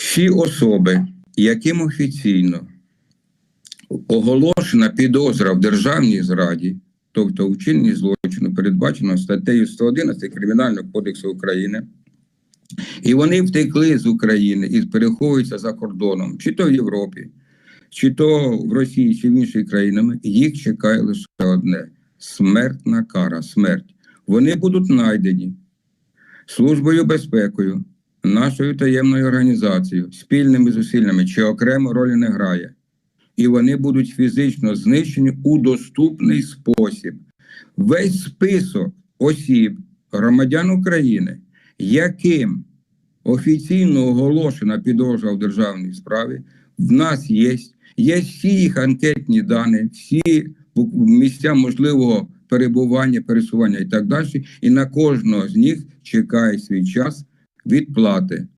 Всі особи, яким офіційно оголошена підозра в державній зраді, тобто вчиненні злочину, передбачено статтею 111 Кримінального кодексу України, і вони втекли з України і переховуються за кордоном, чи то в Європі, чи то в Росії, чи в інших країнах, їх чекає лише одне смертна кара, смерть. Вони будуть знайдені службою безпекою, нашою таємною організацією, спільними зусиллями чи окремо ролі не грає. І вони будуть фізично знищені у доступний спосіб. Весь список осіб, громадян України, яким офіційно оголошена підозра в державній справі, в нас є. Є всі їх анкетні дані, всі місця можливого перебування, пересування і так далі. І на кожного з них чекає свій час відплати.